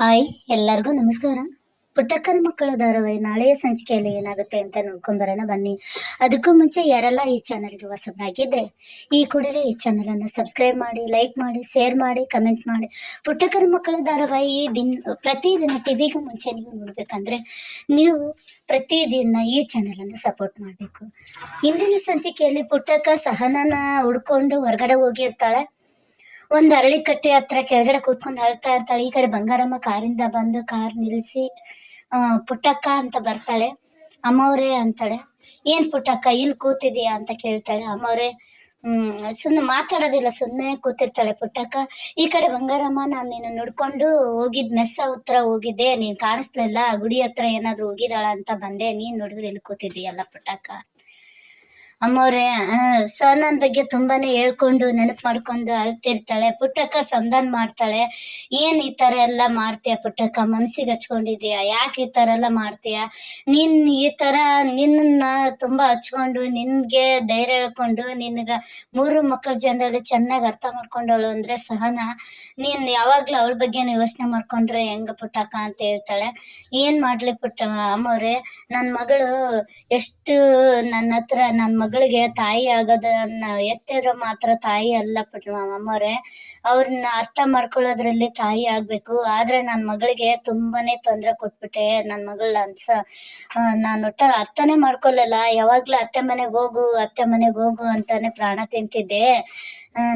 Hi, ಎಲ್ಲರಿಗೂ ನಮಸ್ಕಾರ. ಪುಟ್ಟಕ್ಕನ ಮಕ್ಕಳ ಧಾರಾವಾಹಿ ನಾಳೆಯ ಸಂಚಿಕೆಯಲ್ಲಿ ಏನಾಗುತ್ತೆ ಅಂತ ನೋಡ್ಕೊಂಬರೋಣ ಬನ್ನಿ. ಅದಕ್ಕೂ ಮುಂಚೆ ಯಾರೆಲ್ಲ ಈ ಚಾನಲ್ಗೆ ಹೊಸಬರಾಗಿದ್ರೆ, ಈ ಕೂಡಲೇ ಈ ಚಾನಲನ್ನು ಸಬ್ಸ್ಕ್ರೈಬ್ ಮಾಡಿ, ಲೈಕ್ ಮಾಡಿ, ಶೇರ್ ಮಾಡಿ, ಕಮೆಂಟ್ ಮಾಡಿ. ಪುಟ್ಟಕ್ಕನ ಮಕ್ಕಳ ಧಾರಾವಾಹಿ ದಿನ ಪ್ರತಿದಿನ ಟಿವಿಗೂ ಮುಂಚೆ ನೀವು ನೋಡ್ಬೇಕಂದ್ರೆ ನೀವು ಪ್ರತಿದಿನ ಈ ಚಾನಲನ್ನು ಸಪೋರ್ಟ್ ಮಾಡಬೇಕು. ಇಂದಿನ ಸಂಚಿಕೆಯಲ್ಲಿ ಪುಟ್ಟಕ್ಕ ಸಹನನ ಹುಡ್ಕೊಂಡು ಹೊರಗಡೆ ಹೋಗಿರ್ತಾಳೆ. ಒಂದು ಅರಳಿ ಕಟ್ಟೆ ಹತ್ರ ಕೆಳಗಡೆ ಕೂತ್ಕೊಂಡು ಅಳ್ತಾ ಇರ್ತಾಳೆ. ಈ ಕಡೆ ಬಂಗಾರಮ್ಮ ಕಾರಿಂದ ಬಂದು ಕಾರ್ ನಿಲ್ಲಿಸಿ ಪುಟ್ಟಕ್ಕ ಅಂತ ಬರ್ತಾಳೆ. ಅಮ್ಮವ್ರೆ ಅಂತಾಳೆ. ಏನ್ ಪುಟ್ಟಕ್ಕ ಇಲ್ಲಿ ಕೂತಿದೀಯಾ ಅಂತ ಕೇಳ್ತಾಳೆ. ಅಮ್ಮವ್ರೆ, ಹ್ಮ್ ಸುಮ್ಮನೆ ಮಾತಾಡೋದಿಲ್ಲ ಸುಮ್ಮನೆ ಕೂತಿರ್ತಾಳೆ ಪುಟ್ಟಕ್ಕ. ಈ ಕಡೆ ಬಂಗಾರಮ್ಮ, ನಾನು ನೀನು ನೋಡ್ಕೊಂಡು ಹೋಗಿದ್ ಮೆಸ್ಸ ಹತ್ರ ಹೋಗಿದ್ದೆ. ನೀನ್ ಕಾಣಿಸ್ಲಿಲ್ಲ, ಗುಡಿ ಹತ್ರ ಏನಾದ್ರು ಹೋಗಿದಾಳ ಅಂತ ಬಂದೆ. ನೀನ್ ನೋಡಿದ್ರೆ ಇಲ್ಲಿ ಕೂತಿದೀಯಲ್ಲ ಪುಟ್ಟಕ್ಕ. ಅಮ್ಮವ್ರೆ ಸರ್ ನನ್ನ ಬಗ್ಗೆ ತುಂಬಾನೇ ಹೇಳ್ಕೊಂಡು ನೆನಪು ಮಾಡ್ಕೊಂಡು ಅಳ್ತಿರ್ತಾಳೆ, ಪುಟ್ಟಕ್ಕ ಸಂಧಾನ ಮಾಡ್ತಾಳೆ. ಏನ್ ಈ ತರ ಎಲ್ಲ ಮಾಡ್ತೀಯ ಪುಟ್ಟಕ್ಕ? ಮನ್ಸಿಗೆ ಹಚ್ಕೊಂಡಿದೀಯ? ಯಾಕೆ ಈ ತರ ಎಲ್ಲ ಮಾಡ್ತೀಯ? ನಿನ್ ಈ ತರ ನಿನ್ನ ತುಂಬಾ ಹಚ್ಕೊಂಡು, ನಿನ್ಗೆ ಧೈರ್ಯ ಹೇಳ್ಕೊಂಡು, ನಿನ್ಗ ಮೂರು ಮಕ್ಕಳ ಜನರಲ್ಲಿ ಚೆನ್ನಾಗಿ ಅರ್ಥ ಮಾಡ್ಕೊಂಡವಳು ಅಂದ್ರೆ ಸಹನ. ನೀನ್ ಯಾವಾಗ್ಲೂ ಅವಳ ಬಗ್ಗೆ ಯೋಚನೆ ಮಾಡ್ಕೊಂಡ್ರೆ ಹೆಂಗ ಪುಟ್ಟಕ್ಕ ಅಂತ ಹೇಳ್ತಾಳೆ. ಏನ್ ಮಾಡ್ಲಿ ಪುಟ್ಟ ಅಮ್ಮವ್ರೆ, ನನ್ ಮಗಳು ಎಷ್ಟು ನನ್ನ ಹತ್ರ ನನ್ ಮಗಳಿಗೆ ತಾಯಿ ಆಗೋದನ್ನ ಎತ್ತಿರೋ ಮಾತ್ರ ತಾಯಿ ಅಲ್ಲ ಪಟ್ ಅಮ್ಮವ್ರೆ ಅವ್ರನ್ನ ಅರ್ಥ ಮಾಡ್ಕೊಳ್ಳೋದ್ರಲ್ಲಿ ತಾಯಿ ಆಗ್ಬೇಕು. ಆದ್ರೆ ನನ್ ಮಗಳಿಗೆ ತುಂಬಾನೇ ತೊಂದರೆ ಕೊಟ್ಬಿಟ್ಟೆ. ನನ್ನ ಮಗಳ ಅನ್ಸ ನಾನು ಒಟ್ಟ ಅರ್ಥನೇ ಮಾಡ್ಕೊಳ್ಳಲ್ಲ ಯಾವಾಗ್ಲೂ ಅತ್ತೆ ಮನೆಗೆ ಹೋಗು, ಅತ್ತೆ ಮನೆಗೆ ಹೋಗು ಅಂತಾನೆ ಪ್ರಾಣ ತಿಂತಿದ್ದೆ.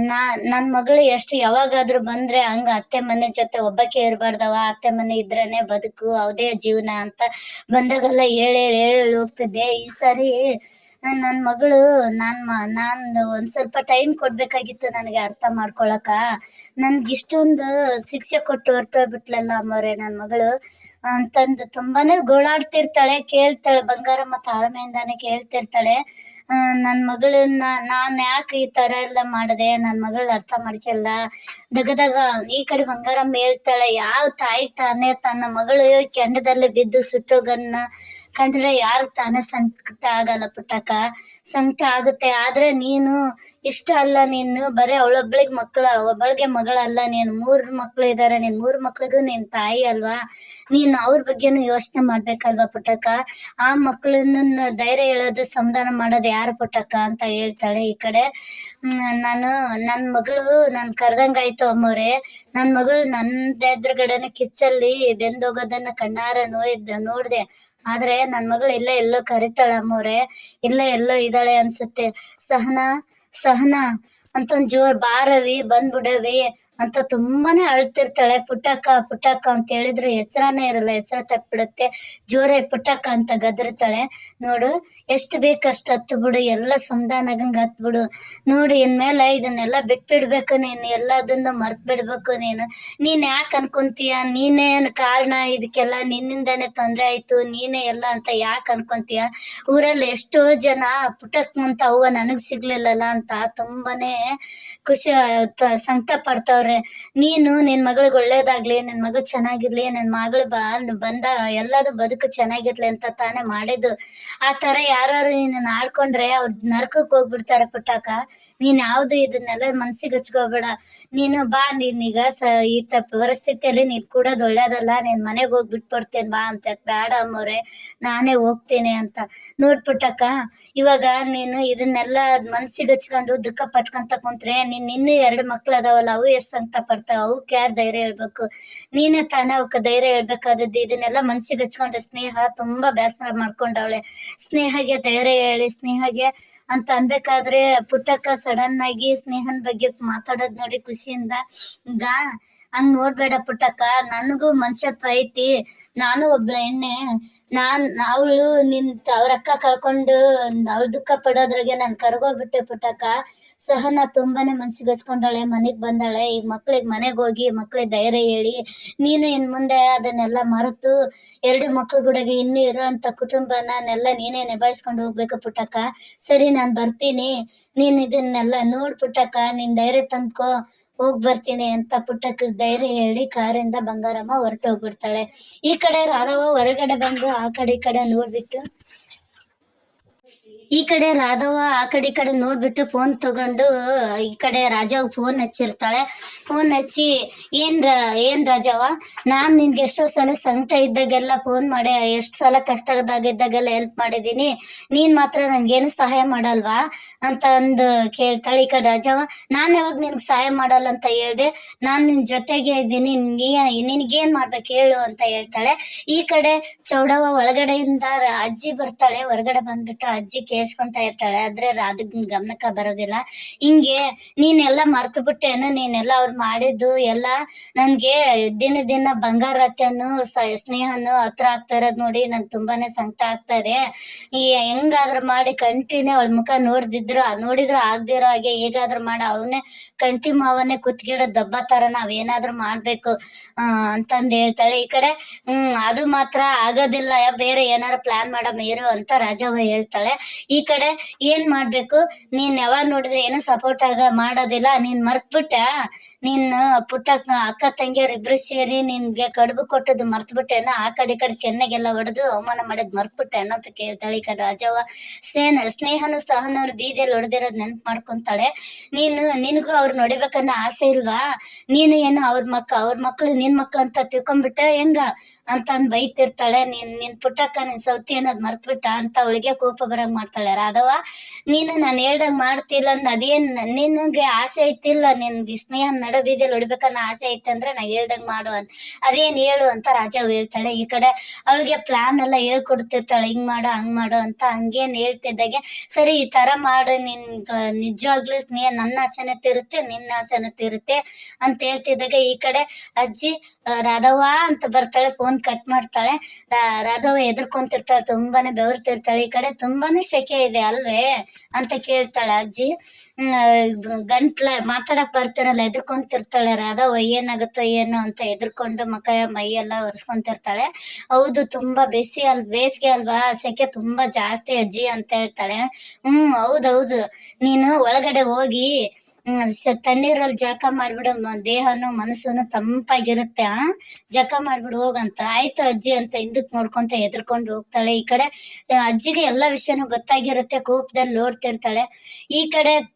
ನಾ, ನನ್ ಮಗಳು ಎಷ್ಟು ಯಾವಾಗಾದ್ರೂ ಬಂದ್ರೆ ಹಂಗ ಅತ್ತೆ ಮನೆ ಜೊತೆ ಒಬ್ಬಕ್ಕೆ ಇರಬಾರ್ದವ. ಅತ್ತೆ ಮನೆ ಇದ್ರೇನೆ ಬದುಕು, ಅವದೇ ಜೀವನ ಅಂತ ಬಂದಾಗೆಲ್ಲ ಹೇಳಿ ಹೇಳಿ ಹೋಗ್ತಿದ್ದೆ. ಈ ಸಾರಿ ನನ್ನ ಮಗಳು ನಾನ್ ಮ- ನಾನ್ ಒಂದ್ ಸ್ವಲ್ಪ ಟೈಮ್ ಕೊಡ್ಬೇಕಾಗಿತ್ತು ನನಗೆ ಅರ್ಥ ಮಾಡ್ಕೊಳಕ. ನನ್ಗೆ ಇಷ್ಟೊಂದು ಶಿಕ್ಷೆ ಕೊಟ್ಟು ಹೊರಟೋಗ್ಬಿಟ್ಲಲ್ಲ ಅಮ್ಮವ್ರೆ ನನ್ನ ಮಗಳು. ಅಂತಂದು ತುಂಬಾನೇ ಗೋಳಾಡ್ತಿರ್ತಾಳೆ, ಕೇಳ್ತಾಳೆ, ಬಂಗಾರಮ್ಮ ತಾಳ್ಮೆಯಿಂದಾನೆ ಕೇಳ್ತಿರ್ತಾಳೆ. ನನ್ ಮಗಳನ್ನ ನಾನ್ ಯಾಕೆ ಈ ತರ ಎಲ್ಲ ಮಾಡಿದೆ? ನನ್ ಮಗಳು ಅರ್ಥ ಮಾಡ್ಕೊಲ್ಲ ದಗದಾಗ ಈ ಕಡೆ ಬಂಗಾರಮ್ಮ ಹೇಳ್ತಾಳೆ, ಯಾವ ತಾಯಿ ತಾನೇ ತನ್ನ ಮಗಳು ಕೆಂಡದಲ್ಲಿ ಬಿದ್ದು ಸುಟ್ಟೋಗನ್ನ ಕಂಡ್ರೆ ಯಾರು ತಾನೇ ಸಂಕಟ ಆಗಲ್ಲ ಪುಟ್ಟಕ್ಕ? ಸಂಕಟ ಆಗುತ್ತೆ. ಆದ್ರೆ ನೀನು ಇಷ್ಟ ಅಲ್ಲ ನೀನು. ಬರೀ ಅವಳೊಬ್ಳಿಗೆ ಮಕ್ಳ ಒಬ್ಬಳಿಗೆ ಮಗಳಲ್ಲ ನೀನು. ಮೂರ್ ಮಕ್ಳು ಇದಾರೆ ನೀನ್. ಮೂರ್ ಮಕ್ಳಿಗೂ ನಿನ್ ತಾಯಿ ಅಲ್ವಾ? ನೀನು ಅವ್ರ ಬಗ್ಗೆನು ಯೋಚನೆ ಮಾಡ್ಬೇಕಲ್ವಾ ಪುಟ್ಟಕ್ಕ? ಆ ಮಕ್ಳನ್ನ ಧೈರ್ಯ ಹೇಳೋದು, ಸಂಧಾನ ಮಾಡೋದು ಯಾರು ಪುಟ್ಟಕ್ಕ ಅಂತ ಹೇಳ್ತಾಳೆ ಈ ಕಡೆ. ನಾನು ನನ್ನ ಮಗಳು ನಾನು ಕರ್ದಂಗಾಯ್ತು ಅಮ್ಮವ್ರೆ. ನನ್ನ ಮಗಳು ನನ್ನ ಎದ್ರುಗಡೆನೆ ಕಿಚ್ಚಲ್ಲಿ ಬೆಂದೋಗೋದನ್ನ ಕಣ್ಣಾರ ನೋಯ್ದ, ನೋಡ್ದೆ. ಆದ್ರೆ ನನ್ ಮಗಳು ಇಲ್ಲ ಎಲ್ಲೋ ಕರಿತಾಳ ಮೋರೆ ಇಲ್ಲ ಎಲ್ಲೋ ಇದ್ದಾಳೆ ಅನ್ಸುತ್ತೆ. ಸಹನಾ ಸಹನಾ ಅಂತ ಜೋರ್ ಬಾರವಿ, ಬಂದ್ಬಿಡವಿ. ಅಂತ ತುಂಬಾನೇ ಅಳ್ತಿರ್ತಾಳೆ. ಪುಟ್ಟಕ್ಕ ಪುಟ್ಟಕ್ಕ ಅಂತ ಹೇಳಿದ್ರೆ ಹೆಸರನೇ ಇರಲ್ಲ ಹೆಸರು ತಪ್ಪಿಡುತ್ತೆ. ಜೋರೇ ಪುಟ್ಟಕ್ಕ ಅಂತ ಗದರ್ತಾಳೆ. ನೋಡು, ಎಷ್ಟು ಬೇಕಷ್ಟು ಹತ್ತು ಬಿಡು, ಎಲ್ಲ ಸಂಧಾನಾಗಂಗ್ ಹತ್ ಬಿಡು. ನೋಡು, ಇನ್ಮೇಲೆ ಇದನ್ನೆಲ್ಲ ಬಿಟ್ಬಿಡ್ಬೇಕು ನೀನು, ಎಲ್ಲದನ್ನು ಮರ್ತ್ ಬಿಡ್ಬೇಕು ನೀನು. ನೀನ್ ಯಾಕೆ ಅನ್ಕೊಂತೀಯ? ನೀನೇನ್ ಕಾರಣ? ಇದಕ್ಕೆಲ್ಲ ನಿನ್ನಿಂದಾನೇ ತೊಂದ್ರೆ ಆಯ್ತು, ನೀನೇ ಎಲ್ಲ ಅಂತ ಯಾಕೆ ಅನ್ಕೊಂತೀಯ? ಊರಲ್ಲಿ ಎಷ್ಟೋ ಜನ ಪುಟ್ಟಕ್ ಅಂತ ಅವ್ವ ನನಗ್ ಸಿಗ್ಲಿಲ್ಲಲ್ಲ ಅಂತ ತುಂಬಾನೇ ಖುಷಿ ಸಂಕಟ ಪಡ್ತಾವ್ರೆ. ನೀನು ನಿನ್ ಮಗಳಿಗೆ ಒಳ್ಳೇದಾಗ್ಲಿ, ನಿನ್ ಮಗಳು ಚೆನ್ನಾಗಿರ್ಲಿ, ನಿನ್ ಮಗಳು ಬಾ, ಬಂದ ಎಲ್ಲಾರು ಬದುಕು ಚೆನ್ನಾಗಿರ್ಲಿ ಅಂತ ತಾನೇ ಮಾಡಿದ್ದು. ಆ ತರ ಯಾರು ನಿನ್ನ ಆಡ್ಕೊಂಡ್ರೆ ಅವ್ರ ನರಕಕ್ಕೆ ಹೋಗ್ಬಿಡ್ತಾರೆ ಪುಟ್ಟಕ್ಕ ನೀನ್ ಯಾವ್ದು ಇದನ್ನೆಲ್ಲ ಮನ್ಸಿಗೆ ಹಚ್ಕೋಬೇಡ. ನೀನು ಬಾ ನೀನೀಗ ಸ, ಈ ತ ಪರಿಸ್ಥಿತಿಯಲ್ಲಿ ನೀನ್ ಕೂಡೋದು ಒಳ್ಳೇದಲ್ಲ. ನೀನ್ ಮನೆಗೆ ಹೋಗಿ ಬಿಟ್ಬಿಡ್ತೇನೆ ಬಾ ಅಂತ ಬೇಡ ಅಮ್ಮವ್ರೆ. ನಾನೇ ಹೋಗ್ತೇನೆ ಅಂತ. ನೋಡ್ಪುಟ್ಟಕ್ಕ ಇವಾಗ ನೀನು ಇದನ್ನೆಲ್ಲ ಮನ್ಸಿಗೆ ಹಚ್ಕೊಂಡು ದುಃಖ ಪಟ್ಕೊಂತ ಕುಂತ್ರೆ, ನೀನ್ ನಿನ್ನೆ ಎರಡು ಮಕ್ಳು ಅದಾವಲ್ಲ ಅವು ಎಷ್ಟು ಸಂಕಟ ಪಡ್ತಾವ ಅವಕ್ಕೆ ಯಾರು ಧೈರ್ಯ ಹೇಳ್ಬೇಕು. ನೀನೇ ತಾನೇ ಅವಕ್ಕೆ ಧೈರ್ಯ ಹೇಳ್ಬೇಕಾದದ್ದು ಇದನ್ನೆಲ್ಲ ಮನ್ಸಿಗೆ ಹಚ್ಕೊಂಡ್ರೆ ಸ್ನೇಹ ತುಂಬಾ ಬೇಸರ ಮಾಡ್ಕೊಂಡವಳೆ. ಸ್ನೇಹಗೆ ಧೈರ್ಯ ಹೇಳಿ, ಸ್ನೇಹಗೆ ಅಂತ ಅನ್ಬೇಕಾದ್ರೆ ಪುಟ್ಟಕ್ಕ ಸಡನ್ ಆಗಿ ಸ್ನೇಹನ್ ಬಗ್ಗೆ ಮಾತಾಡೋದ್ ನೋಡಿ ಖುಷಿಯಿಂದ ಈಗ ಹಂಗ್ ನೋಡ್ಬೇಡ ಪುಟ್ಟಕ್ಕ. ನನಗೂ ಮನುಷ್ಯತ್ವ ಐತಿ. ನಾನು ಒಬ್ಳ ಎಣ್ಣೆ ನಾನ್, ಅವಳು ನಿನ್ ಅವ್ರ ಅಕ್ಕ ಕಳ್ಕೊಂಡು ಅವ್ರ ದುಃಖ ಪಡೋದ್ರಾಗೆ ನಾನ್ ಕರ್ಗೋಗ್ಬಿಟ್ಟೆ ಪುಟ್ಟಕ್ಕ. ಸಹನ ತುಂಬಾನೇ ಮನ್ಸಿಗೆ ಹಚ್ಕೊಂಡಾಳೆ, ಮನೆಗ್ ಬಂದಾಳೆ. ಈಗ ಮಕ್ಳಿಗೆ ಮನೆಗ್ ಹೋಗಿ ಮಕ್ಳಿಗೆ ಧೈರ್ಯ ಹೇಳಿ, ನೀನು ಇನ್ ಮುಂದೆ ಅದನ್ನೆಲ್ಲ ಮರೆತು, ಎರಡು ಮಕ್ಳು ಗುಡಗೆ ಇನ್ನೂ ಇರೋಂಥ ಕುಟುಂಬನೆಲ್ಲ ನೀನೇ ನಿಭಾಯಿಸ್ಕೊಂಡು ಹೋಗ್ಬೇಕು ಪುಟ್ಟಕ್ಕ. ಸರಿ, ನಾನ್ ಬರ್ತೀನಿ. ನೀನ್ ಇದನ್ನೆಲ್ಲ ನೋಡ್ ಪುಟ್ಟಕ್ಕ. ನೀನ್ ಧೈರ್ಯ ತಂದ್ಕೋ. ಹೋಗ್ ಬರ್ತೀನಿ ಅಂತ ಪುಟ್ಟಕ್ಕೆ ಧೈರ್ಯ ಹೇಳಿ ಕಾರಿಂದ ಬಂಗಾರಮ್ಮ ಹೊರಟೋಗ್ಬಿಡ್ತಾಳೆ. ಈ ಕಡೆ ರಾಧವ ಹೊರಗಡೆ ಬಂದು ಆ ಕಡೆ ಈ ಕಡೆ ನೋಡ್ಬಿಟ್ಟು ಈ ಕಡೆ ರಾಧವ ಆ ಕಡೆ ಈ ಕಡೆ ನೋಡ್ಬಿಟ್ಟು ಫೋನ್ ತಗೊಂಡು ಈ ಕಡೆ ರಾಜಾವ್ ಫೋನ್ ಹಚ್ಚಿರ್ತಾಳೆ. ಫೋನ್ ಹಚ್ಚಿ, ಏನ್ ಏನ್ ರಾಜವ ನಾನ್ ನಿನ್ಗೆ ಎಷ್ಟೋ ಸಲ ಸಂಕಟ ಇದ್ದಾಗೆಲ್ಲ ಫೋನ್ ಮಾಡಿ, ಎಷ್ಟು ಸಲ ಕಷ್ಟದಾಗಿದ್ದಾಗೆಲ್ಲ ಹೆಲ್ಪ್ ಮಾಡಿದೀನಿ ನೀನ್ ಮಾತ್ರ ನನ್ಗೇನು ಸಹಾಯ ಮಾಡಲ್ವಾ? ಅಂತ ಅಂದು ಕೇಳ್ತಾಳೆ. ಈ ಕಡೆ ರಾಜವ ನಾನ್ ಯಾವಾಗ ನಿನ್ಗೆ ಸಹಾಯ ಮಾಡಲ್ಲ ಅಂತ ಹೇಳ್ದೆ. ನಾನ್ ನಿನ್ ಜೊತೆಗೆ ಇದ್ದೀನಿ. ನಿನ್ಗೆ ನಿನ್ಗೇನ್ ಮಾಡ್ಬೇಕು ಹೇಳು ಅಂತ ಹೇಳ್ತಾಳೆ. ಈ ಕಡೆ ಚೌಡವ ಒಳಗಡೆಯಿಂದ ಅಜ್ಜಿ ಬರ್ತಾಳೆ. ಹೊರಗಡೆ ಬಂದ್ಬಿಟ್ಟು ಅಜ್ಜಿ ಕೇಳಿಸ್ಕೊಂತ ಇರ್ತಾಳೆ, ಆದ್ರೆ ರಾಧಗ್ ಗಮನಕ್ಕ ಬರೋದಿಲ್ಲ. ಹಿಂಗೆ, ನೀನೆಲ್ಲ ಮರ್ತು ಬಿಟ್ಟೇನು ನೀನೆಲ್ಲ ಅವ್ರು ಮಾಡಿದ್ದು ಎಲ್ಲ ನನ್ಗೆ ದಿನ ದಿನ ಬಂಗಾರತ್ಯನು ಸ್ನೇಹನು ಹತ್ರ ಆಗ್ತಾ ಇರೋದ್ ನೋಡಿ ನನ್ ತುಂಬಾನೇ ಸಂಕಟ ಆಗ್ತಾ ಇದೆ. ಈ ಹೆಂಗಾದ್ರೂ ಮಾಡಿ ಕಂಟಿನೇ ಅವಳ ಮುಖ ನೋಡ್ದಿದ್ರು, ನೋಡಿದ್ರು ಆಗ್ದಿರೋ ಹಾಗೆ ಹೇಗಾದ್ರು ಮಾಡಿ, ಅವನೇ ಕಂಟಿ ಮಾವನ್ನೇ ಕುತ್ಗಿಡ ದಬ್ಬ ತರ ಏನಾದ್ರು ಮಾಡ್ಬೇಕು ಅಂತಂದ್ ಹೇಳ್ತಾಳೆ. ಈ ಕಡೆ, ಹ್ಮ್, ಅದು ಮಾತ್ರ ಆಗೋದಿಲ್ಲ, ಬೇರೆ ಏನಾರ ಪ್ಲಾನ್ ಮಾಡಮ್ಮ ಮೇರು ಅಂತ ರಾಜವ್ವ ಹೇಳ್ತಾಳೆ. ಈ ಕಡೆ ಏನ್ ಮಾಡ್ಬೇಕು? ನೀನ್ ಯಾವಾಗ ನೋಡಿದ್ರೆ ಏನು ಸಪೋರ್ಟ್ ಆಗ ಮಾಡೋದಿಲ್ಲ. ನೀನ್ ಮರ್ತ್ಬಿಟ್ಟ. ನಿನ್ನ ಪುಟ್ಟ ಅಕ್ಕ- ಇಬ್ರು ಸೇರಿ ನಿನ್ಗೆ ಕಡುಬು ಕೊಟ್ಟದ್ದು ಮರ್ತ್ಬಿಟ್ಟೆನ ಆ ಕಡೆ ಕಡೆ ಕೆನ್ನೆಗೆಲ್ಲ ಹೊಡೆದು ಅವಮಾನ ಮಾಡಿದ್ ಅನ್ನೋ ಅಂತ ಕೇಳ್ತಾಳೆ ಈ ಕಡೆ ರಾಜವ್ವ. ಸೇನ ಸ್ನೇಹನು ಸಹನವ್ರು ಬೀದಿಯಲ್ಲಿ ಹೊಡೆದಿರೋದ್ ನೆನ್ಪ್ ಮಾಡ್ಕೊಂತಾಳೆ. ನೀನು, ನಿನಗೂ ಅವ್ರು ನೋಡಿಬೇಕನ್ನೋ ಆಸೆ ಇಲ್ವಾ? ನೀನು ಏನು ಅವ್ರ ಮಕ್ಕ ಅವ್ರ ಮಕ್ಳು ನಿನ್ ಮಕ್ಳು ಅಂತ ತಿಳ್ಕೊಂಡ್ಬಿಟ್ಟೆ ಹೆಂಗ? ಅಂತ ಅಂದ್ ಬೈತಿರ್ತಾಳೆ. ನೀನ್, ನಿನ್ ಪುಟ್ಟಕ್ಕ ನಿನ್ ಸೌತಿ ಅನ್ನೋದ್ ಮರ್ತ್ಬಿಟ್ಟ ಅಂತ ಅವಳಿಗೆ ಕೋಪ ಬರಂಗ್ ಮಾಡ್ತಾಳೆ. ರಾಧವ ನೀನು ನಾನು ಹೇಳ್ದಂಗ್ ಮಾಡ್ತಿಲ್ಲ ಅಂದ್ ಅದೇನ್ ನಿನಗೆ ಆಸೆ ಐತಿಲ್ಲ ನಿನ್ ಸ್ನೇಹ ನಡ ಬೀದಿಯಲ್ಲಿ ಹೊಡಿಬೇಕನ್ನೋ ಆಸೆ ಐತೆ ಅಂದ್ರೆ ನಾ ಹೇಳ್ದಂಗ್ ಮಾಡು ಅಂತ ಅದೇನ್ ಹೇಳು ಅಂತ ರಾಜ ಹೇಳ್ತಾಳೆ. ಈ ಕಡೆ ಅವಳಿಗೆ ಪ್ಲಾನ್ ಎಲ್ಲ ಹೇಳ್ಕೊಡ್ತಿರ್ತಾಳೆ. ಹಿಂಗ್ ಮಾಡು, ಹಂಗ್ ಮಾಡು ಅಂತ ಹಂಗೇನ್ ಹೇಳ್ತಿದ್ದಾಗೆ, ಸರಿ ಈ ತರ ಮಾಡು, ನಿನ್ ನಿಜವಾಗ್ಲೂ ಸ್ನೇಹ ನನ್ನ ಆಸೆನ ತಿರುತ್ತೆ, ನಿನ್ನ ಆಸೆನ ತಿರುತ್ತೆ ಅಂತ ಹೇಳ್ತಿದ್ದಾಗ. ಈ ಕಡೆ ಅಜ್ಜಿ ರಾಧವ ಅಂತ ಬರ್ತಾಳೆ ಫೋನ್ ಕಟ್ ಮಾಡ್ತಾಳೆ. ರಾಧವ ರಾಧವ್ವ ಎದುರ್ಕೊಂತಿರ್ತಾಳೆ ತುಂಬಾನೇ ಬೆವರ್ತಿರ್ತಾಳೆ. ಈ ಕಡೆ ತುಂಬಾನೇ ಸೆಕೆ ಇದೆ ಅಲ್ವೇ ಅಂತ ಕೇಳ್ತಾಳೆ ಅಜ್ಜಿ. ಗಂಟ್ಲ ಮಾತಾಡಕ್ ಬರ್ತಿರಲ್ಲ ಎದ್ಕೊಂತಿರ್ತಾಳೆ ರಾಧವ ಏನಾಗುತ್ತೋ ಏನೋ ಅಂತ ಎದುರ್ಕೊಂಡು ಮಕ, ಮೈ ಎಲ್ಲ ಒರೆಸ್ಕೊಂತಿರ್ತಾಳೆ. ಹೌದು, ತುಂಬಾ ಬಿಸಿ ಅಲ್, ಬೇಸಿಗೆ ಅಲ್ವಾ? ಸೆಕೆ ತುಂಬಾ ಜಾಸ್ತಿ ಅಜ್ಜಿ ಅಂತ ಹೇಳ್ತಾಳೆ. ಹ್ಮ್, ಹೌದೌದು. ನೀನು ಒಳಗಡೆ ಹೋಗಿ ತಣ್ಣೀರಲ್ಲಿ ಜಳಕ ಮಾಡ್ಬಿಡು ದೇಹನು ಮನಸ್ಸುನು ತಂಪಾಗಿರುತ್ತೆ, ಆ? ಜಳಕ ಮಾಡ್ಬಿಡು, ಹೋಗಂತ. ಆಯ್ತು ಅಜ್ಜಿ ಅಂತ ಹಿಂದಕ್ ನೋಡ್ಕೊಂತ ಎದ್ರಕೊಂಡು ಹೋಗ್ತಾಳೆ. ಈ ಕಡೆ ಅಜ್ಜಿಗೆ ಎಲ್ಲಾ ವಿಷಯನೂ ಗೊತ್ತಾಗಿರುತ್ತೆ, ಕೋಪದಲ್ಲಿ ನೋಡ್ತಿರ್ತಾಳೆ. ಈ ಕಡೆ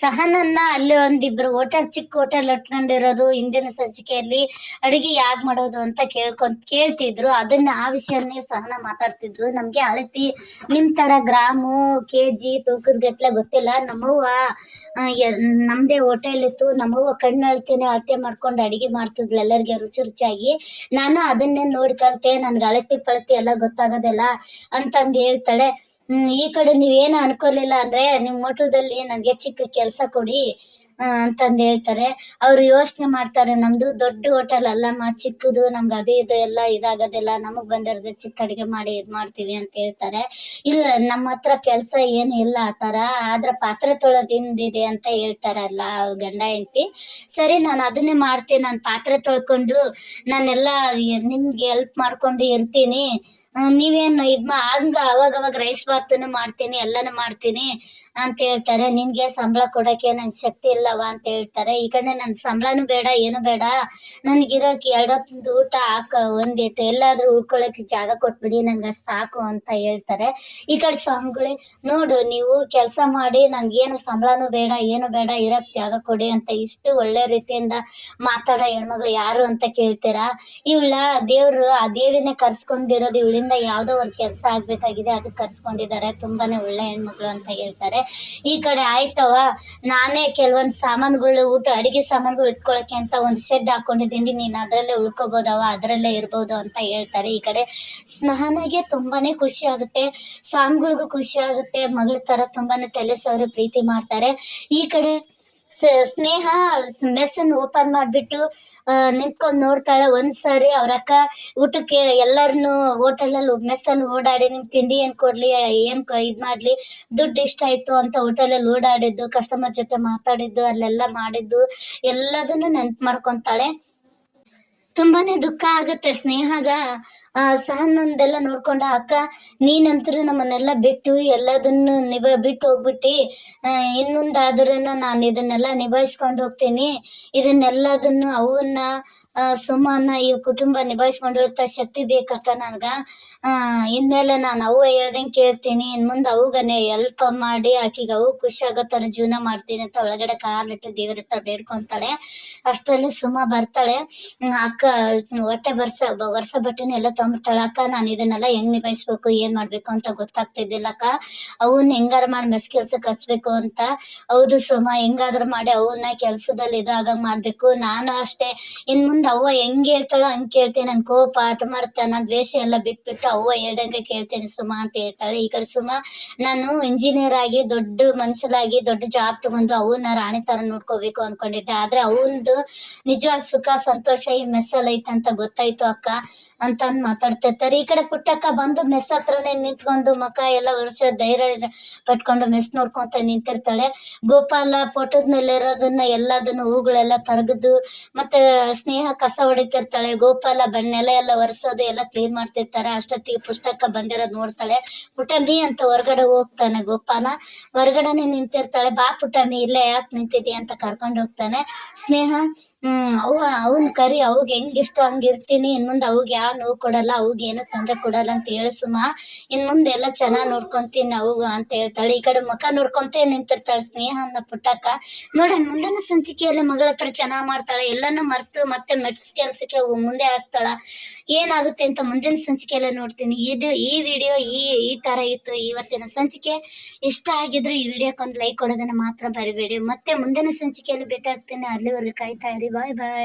ಸಹನನ್ನ ಅಲ್ಲಿ ಒಂದಿಬ್ರು ಹೋಟೆಲ್, ಚಿಕ್ಕ ಹೋಟೆಲ್ ಇಟ್ಕೊಂಡಿರೋದು ಹಿಂದಿನ ಸಂಚಿಕೆಯಲ್ಲಿ ಅಡಿಗೆ ಯಾಕೆ ಮಾಡೋದು ಅಂತ ಕೇಳ್ಕೊಂತ ಕೇಳ್ತಿದ್ರು. ಅದನ್ನ ಆ ವಿಷಯನೇ ಸಹನ ಮಾತಾಡ್ತಿದ್ರು. ನಮ್ಗೆ ಅಳತಿ, ನಿಮ್ ತರ ಗ್ರಾಮು ಕೆ ಜಿ ತೂಕದ ಗಟ್ಲೆ ಗೊತ್ತಿಲ್ಲ. ನಮ್ಮವ್ವ ನಮ್ದೇ ಹೋಟೆಲ್ ಇತ್ತು. ನಮ್ಮವ್ವ ಕಣ್ಣು ಅಳ್ತೇನೆ ಅಳತೆ ಮಾಡ್ಕೊಂಡು ಅಡಿಗೆ ಮಾಡ್ತಿದ್ಲು ಎಲ್ಲರಿಗೆ ರುಚಿ ರುಚಿಯಾಗಿ. ನಾನು ಅದನ್ನೇ ನೋಡಿ ಕಲ್ತೆ ನನ್ಗೆ ಅಳತಿ ಪಳತಿ ಎಲ್ಲ ಗೊತ್ತಾಗೋದಿಲ್ಲ ಅಂತಂದು ಹೇಳ್ತಾಳೆ. ಈ ಕಡೆ ನೀವೇನು ಅನ್ಕೊಲಿಲ್ಲ ಅಂದ್ರೆ ನಿಮ್ ಹೋಟೆಲ್ದಲ್ಲಿ ನನಗೆ ಚಿಕ್ಕ ಕೆಲಸ ಕೊಡಿ ಅಂತಂದ್ ಹೇಳ್ತಾರೆ. ಅವ್ರು ಯೋಚನೆ ಮಾಡ್ತಾರೆ, ನಮ್ದು ದೊಡ್ಡ ಹೋಟೆಲ್ ಅಲ್ಲಮ್ಮ, ಚಿಕ್ಕದು, ನಮ್ಗೆ ಅದು ಇದು ಎಲ್ಲ ಇದಾಗೋದಿಲ್ಲ, ನಮಗ್ ಬಂದಿರೋದು ಚಿಕ್ಕ ಅಡುಗೆ ಮಾಡಿ ಇದ್ ಮಾಡ್ತೀವಿ ಅಂತ ಹೇಳ್ತಾರೆ. ಇಲ್ಲ ನಮ್ಮ ಹತ್ರ ಕೆಲಸ ಏನು ಇಲ್ಲ ಆ ತರ ಆದ್ರೆ ಪಾತ್ರೆ ತೊಳೆದಿಂದಿದೆ ಅಂತ ಹೇಳ್ತಾರಲ್ಲ ಅವ್ರ ಗಂಡ ಹೆಂಡತಿ. ಸರಿ, ನಾನು ಅದನ್ನೇ ಮಾಡ್ತೀನಿ, ನಾನು ಪಾತ್ರೆ ತೊಳ್ಕೊಂಡು ನಾನೆಲ್ಲ ನಿಮ್ಗೆ ಹೆಲ್ಪ್ ಮಾಡ್ಕೊಂಡು ಇರ್ತೀನಿ. ನೀವೇನು ಇದ್ ಹಂಗ ಅವಾಗ ಅವಾಗ ರೈಸ್ ಬಾತನ್ನು ಮಾಡ್ತೀನಿ, ಎಲ್ಲಾನು ಮಾಡ್ತೀನಿ ಅಂತ ಹೇಳ್ತಾರೆ. ನಿನ್ಗೆ ಸಂಬಳ ಕೊಡಕ್ಕೆ ನಂಗೆ ಶಕ್ತಿ ಇಲ್ಲವ ಅಂತ ಹೇಳ್ತಾರೆ. ಈ ಕಡೆ ನನ್ ಸಂಬಳನು ಬೇಡ, ಏನು ಬೇಡ. ನನ್ಗಿರೋಕೆ ಎರಡೊತ್ತು ಊಟ ಹಾಕ, ಒಂದಿತ್ತು. ಎಲ್ಲಾದ್ರೂ ಉಳ್ಕೊಳಕ್ಕೆ ಜಾಗ ಕೊಟ್ಬಿಡಿ, ನಂಗೆ ಸಾಕು ಅಂತ ಹೇಳ್ತಾರೆ. ಈ ಕಡೆ ಸ್ವಾಮಿಗಳೇ, ನೋಡು, ನೀವು ಕೆಲಸ ಮಾಡಿ ನಂಗೇನು ಸಂಬಳನೂ ಬೇಡ, ಏನು ಬೇಡ, ಇರಕ್ ಜಾಗ ಕೊಡಿ ಅಂತ ಇಷ್ಟು ಒಳ್ಳೆ ರೀತಿಯಿಂದ ಮಾತಾಡೋ ಹೆಣ್ಮಗಳು ಯಾರು ಅಂತ ಕೇಳ್ತೀರಾ? ಇವಳ ದೇವ್ರು ಆ ದೇವಿನೇ ಕರ್ಸ್ಕೊಂಡಿರೋದು ಇವಳಿಂದ ಯಾವುದೋ ಒಂದು ಕೆಲಸ ಆಗ್ಬೇಕಾಗಿದೆ ಅದಕ್ಕೆ ಕರ್ಸ್ಕೊಂಡಿದ್ದಾರೆ. ತುಂಬಾನೇ ಒಳ್ಳೆ ಹೆಣ್ಮಕ್ಳು ಅಂತ ಹೇಳ್ತಾರೆ. ಈ ಕಡೆ ಆಯ್ತವ ನಾನೇ ಕೆಲವೊಂದು ಸಾಮಾನುಗಳು ಊಟ, ಅಡಿಗೆ ಸಾಮಾನುಗಳು ಇಟ್ಕೊಳಕ್ಕೆ ಅಂತ ಒಂದು ಶೆಡ್ ಹಾಕೊಂಡಿದ್ದೀನಿ. ನೀನ್ ಅದರಲ್ಲೇ ಉಳ್ಕೋಬಹುದವ ಅದ್ರಲ್ಲೇ ಇರ್ಬೋದು ಅಂತ ಹೇಳ್ತಾರೆ ಈ ಕಡೆ. ಸ್ನಾನಗೆ ತುಂಬಾನೇ ಖುಷಿ ಆಗುತ್ತೆ. ಸ್ವಾಮಿಗಳಿಗೂ ಖುಷಿ ಆಗುತ್ತೆ. ಮಗಳ ತರ ತುಂಬಾನೇ ತಲೆ ಸವರಿ ಪ್ರೀತಿ ಮಾಡ್ತಾರೆ. ಈ ಕಡೆ ಸ್ನೇಹ ಮೆಸ್ಸನ್ನು ಓಪನ್ ಮಾಡ್ಬಿಟ್ಟು ನಿಂತ್ಕೊಂಡ್ ನೋಡ್ತಾಳೆ. ಒಂದ್ಸರಿ ಅವ್ರ ಅಕ್ಕ ಊಟಕ್ಕೆ ಅಲ್ಲಿ ಹೋಟೆಲಲ್ಲಿ ಮೆಸ್ಸಲ್ಲಿ ಓಡಾಡಿ, ನಿಮ್ ತಿಂಡಿ ಏನ್ ಕೊಡ್ಲಿ? ಏನ್ ಇದು ಮಾಡ್ಲಿ? ದುಡ್ಡು ಇಷ್ಟ ಆಯ್ತು ಅಂತ ಹೋಟೆಲಲ್ಲಿ ಓಡಾಡಿದ್ದು, ಕಸ್ಟಮರ್ ಜೊತೆ ಮಾತಾಡಿದ್ದು, ಅಲ್ಲೆಲ್ಲ ಮಾಡಿದ್ದು, ಎಲ್ಲದನ್ನು ನೆನ್ಪು ಮಾಡ್ಕೊಂತಾಳೆ. ತುಂಬಾನೇ ದುಃಖ ಆಗುತ್ತೆ ಸ್ನೇಹಗ. ಸಹನಂದೆಲ್ಲ ನೋಡ್ಕೊಂಡ ಅಕ್ಕ ನೀನಂತರೂ ನಮ್ಮನ್ನೆಲ್ಲ ಬಿಟ್ಟು ಎಲ್ಲದನ್ನು ನಿಭ ಬಿಟ್ಟು ಹೋಗ್ಬಿಟ್ಟು. ಇನ್ ನಾನು ಇದನ್ನೆಲ್ಲ ನಿಭಾಯಿಸ್ಕೊಂಡು ಹೋಗ್ತೀನಿ. ಇದನ್ನೆಲ್ಲದನ್ನು ಅವನ್ನ ಆ, ಸುಮನ ಈ ಕುಟುಂಬ ನಿಭಾಯಿಸ್ಕೊಂಡು ಹೋಗ್ತಾ ಶಕ್ತಿ ಬೇಕಕ್ಕ ನನಗೆ. ಇನ್ಮೇಲೆ ನಾನು ಅವು ಹೇಳ್ದಂಗೆ ಕೇಳ್ತೀನಿ. ಇನ್ಮುಂದ ಮುಂದೆ ಅವಗನೆ ಹೆಲ್ಪ್ ಮಾಡಿ ಆಕಿಗೆ ಅವು ಖುಷಿ ಆಗೋ ಜೀವನ ಮಾಡ್ತೀನಿ ಅಂತ ಒಳಗಡೆ ಕಾಲಿಟ್ಟು ದೇವ್ರ ಹತ್ರ ಬೇಡ್ಕೊಂತಾಳೆ. ಅಷ್ಟರಲ್ಲಿ ಸುಮ ಬರ್ತಾಳೆ. ಅಕ್ಕ ಹೊಟ್ಟೆ ಬರ್ಸ ವರ್ಷ ಬಟ್ಟೆನ ಎಲ್ಲ ತೊಗೊಂಬಿಡ್ತಾಳೆ ಅಕ್ಕ, ನಾನು ಇದನ್ನೆಲ್ಲ ಹೆಂಗ್ ನಿಭಾಯಿಸ್ಬೇಕು, ಏನ್ ಮಾಡ್ಬೇಕು ಅಂತ ಗೊತ್ತಾಗ್ತಿದ್ದಿಲ್ಲ ಅಕ್ಕ ಅವನ್ ಹೆಂಗಾರ ಮಾಡಿ ಮೆಸ್ ಕೆಲ್ಸಕ್ಕೆ ಹಚ್ಬೇಕು ಅಂತ. ಹೌದು ಸುಮ, ಹೆಂಗಾದ್ರು ಮಾಡಿ ಅವನ್ನ ಕೆಲ್ಸದಲ್ಲಿ ಇದಾಗ ಮಾಡ್ಬೇಕು. ನಾನು ಅಷ್ಟೇ. ಇನ್ ಮುಂದೆ ಅವ್ವ ಹೆಂಗ್ ಹೇಳ್ತಾಳೋ ಹಂಗ್ ಕೇಳ್ತೀನಿ. ನನ್ ಕೋಪ ಆಟ ಮಾಡ್ತಾ ನಾನು ದ್ವೇಷ ಎಲ್ಲ ಬಿಟ್ಬಿಟ್ಟು ಅವ್ವ ಹೇಳ್ದಂಗೆ ಕೇಳ್ತೀನಿ ಸುಮ ಅಂತ ಹೇಳ್ತಾಳೆ. ಈ ಕಡೆ ಸುಮ, ನಾನು ಇಂಜಿನಿಯರ್ ಆಗಿ ದೊಡ್ಡ ಮನ್ಸಲಾಗಿ ದೊಡ್ಡ ಜಾಬ್ ತಗೊಂಡು ಅವನ್ನ ರಾಣಿ ತರ ನೋಡ್ಕೋಬೇಕು ಅನ್ಕೊಂಡಿದ್ದೆ. ಆದ್ರೆ ಅವಂದು ನಿಜವಾದ ಸುಖ, ಸಂತೋಷ ಈ ಮೆಸ್ಸಲ್ಲಿ ಐತೆ ಅಂತ ಗೊತ್ತಾಯ್ತು ಅಕ್ಕ. ಅಂತ ಮಾತಾಡ್ತಿರ್ತಾರೆ. ಈ ಕಡೆ ಪುಟ್ಟಕ್ಕ ಬಂದು ಮೆಸ್ ಹತ್ರನೇ ನಿಂತ್ಕೊಂಡು ಮಕ ಎಲ್ಲ ವರ್ಷ ಧೈರ್ಯ ಪಟ್ಕೊಂಡು ಮೆಸ್ ನೋಡ್ಕೊಂತ ನಿಂತಿರ್ತಾಳೆ. ಗೋಪಾಲ ಫೋಟೋದ ಮೇಲೆ ಇರೋದನ್ನ ಎಲ್ಲದನ್ನು ಹೂಗಳೆಲ್ಲ ತರಗದು, ಮತ್ತೆ ಸ್ನೇಹ ಕಸ ಹೊಡಿತಿರ್ತಾಳೆ. ಗೋಪಾಲ ಬಣ್ಣೆಲ್ಲ ಎಲ್ಲ ಒರೆಸೋದು ಎಲ್ಲ ಕ್ಲೀನ್ ಮಾಡ್ತಿರ್ತಾರೆ. ಅಷ್ಟೊತ್ತಿಗೆ ಪುಸ್ತಕ ಬಂದಿರೋದು ನೋಡ್ತಾಳೆ. ಪುಟಮಿ ಅಂತ ಹೊರಗಡೆ ಹೋಗ್ತಾನೆ ಗೋಪಾಲ. ಹೊರಗಡೆನೆ ನಿಂತಿರ್ತಾಳೆ. ಬಾ ಪುಟಮಿ, ಇಲ್ಲೇ ಯಾಕೆ ನಿಂತಿದ್ಯಾ ಅಂತ ಕರ್ಕೊಂಡು ಹೋಗ್ತಾನೆ. ಸ್ನೇಹ ಹ್ಮ್, ಅವ್ವ, ಅವ್ನ್ ಕರಿ, ಅವ್ಗೆ ಹೆಂಗ್ ಇಷ್ಟ ಹಂಗ್ ಇರ್ತೀನಿ. ಇನ್ ಮುಂದೆ ಅವ್ಗೆ ಯಾವ ನೋವು ಕೊಡಲ್ಲ, ಅವ್ಗೆ ಏನು ತೊಂದ್ರೆ ಕೊಡಲ್ಲ ಅಂತ ಹೇಳಿ ಸುಮ. ಇನ್ ಮುಂದೆ ಎಲ್ಲ ಚೆನ್ನಾಗ್ ನೋಡ್ಕೊಂತೀನಿ ಅವ್ಗ ಅಂತ ಹೇಳ್ತಾಳೆ. ಈ ಕಡೆ ಮುಖ ನೋಡ್ಕೊಂತೇ ನಿಂತಿರ್ತಾಳೆ ಸ್ನೇಹ ಅನ್ನ ಪುಟ್ಟಕ್ಕ ನೋಡೋಣ ಮುಂದಿನ ಸಂಚಿಕೆಯಲ್ಲಿ ಮಗಳ ಹತ್ರ ಚೆನ್ನಾಗ್ ಮಾಡ್ತಾಳೆ. ಎಲ್ಲಾನು ಮರ್ತು ಮತ್ತೆ ಮೆಟ್ಸ್ ಕೆಲ್ಸಕ್ಕೆ ಮುಂದೆ ಆಗ್ತಾಳ ಏನಾಗುತ್ತೆ ಅಂತ ಮುಂದಿನ ಸಂಚಿಕೆಯಲ್ಲೇ ನೋಡ್ತೀನಿ. ಇದು ಈ ವಿಡಿಯೋ ಈ ಈ ತರ ಇತ್ತು. ಇವತ್ತಿನ ಸಂಚಿಕೆ ಇಷ್ಟ ಆಗಿದ್ರೆ ಈ ವಿಡಿಯೋಕ್ಕೊಂದು ಲೈಕ್ ಕೊಡೋದನ್ನ ಮಾತ್ರ ಬರಿಬೇಡಿ ಮತ್ತೆ ಮುಂದಿನ ಸಂಚಿಕೆಯಲ್ಲಿ ಭೇಟಿ ಆಗ್ತೀನಿ. ಅಲ್ಲಿವರೆಗೂ ಕಾಯ್ತಾ ಇರಿ. Bye bye.